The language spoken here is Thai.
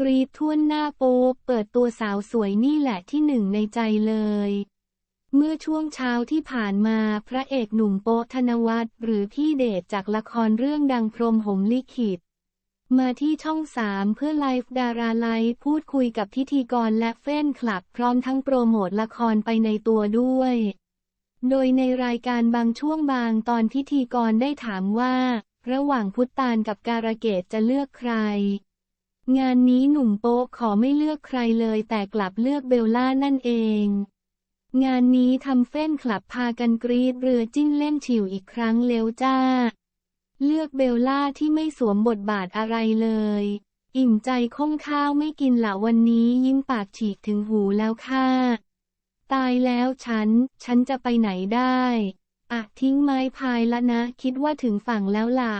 กรีดท่วนหน้าโป๊บเปิดตัวสาวสวยนี่แหละที่หนึ่งในใจเลย เมื่อช่วงเช้าที่ผ่านมาพระเอกหนุ่มโป๊ธนวัฒน์หรือพี่เดชจากละครเรื่องดังพรมหมลิขิต มาที่ช่องสามเพื่อไลฟ์ดาราไลฟ์พูดคุยกับพิธีกรและเฟ้นคลับ พร้อมทั้งโปรโมทละครไปในตัวด้วย โดยในรายการบางช่วงบางตอนพิธีกรได้ถามว่า ระหว่างพุตตานกับการะเกดจะเลือกใคร งานนี้หนุ่มโป๊ขอไม่เลือกใครเลยแต่กลับเลือกเบลล่านั่นเอง งานนี้ทำเฟ้นคลับพากันกรีดเรือจิ้นเล่นฉิวอีกครั้งเร็วจ้า เลือกเบลล่าที่ไม่สวมบทบาทอะไรเลย อิ่มใจคงข้าวไม่กินละวันนี้ยิ้มปากฉีกถึงหูแล้วค่ะ ตายแล้วฉัน ฉันจะไปไหนได้อะทิ้งไม้พายละนะ คิดว่าถึงฝั่งแล้วล่ะ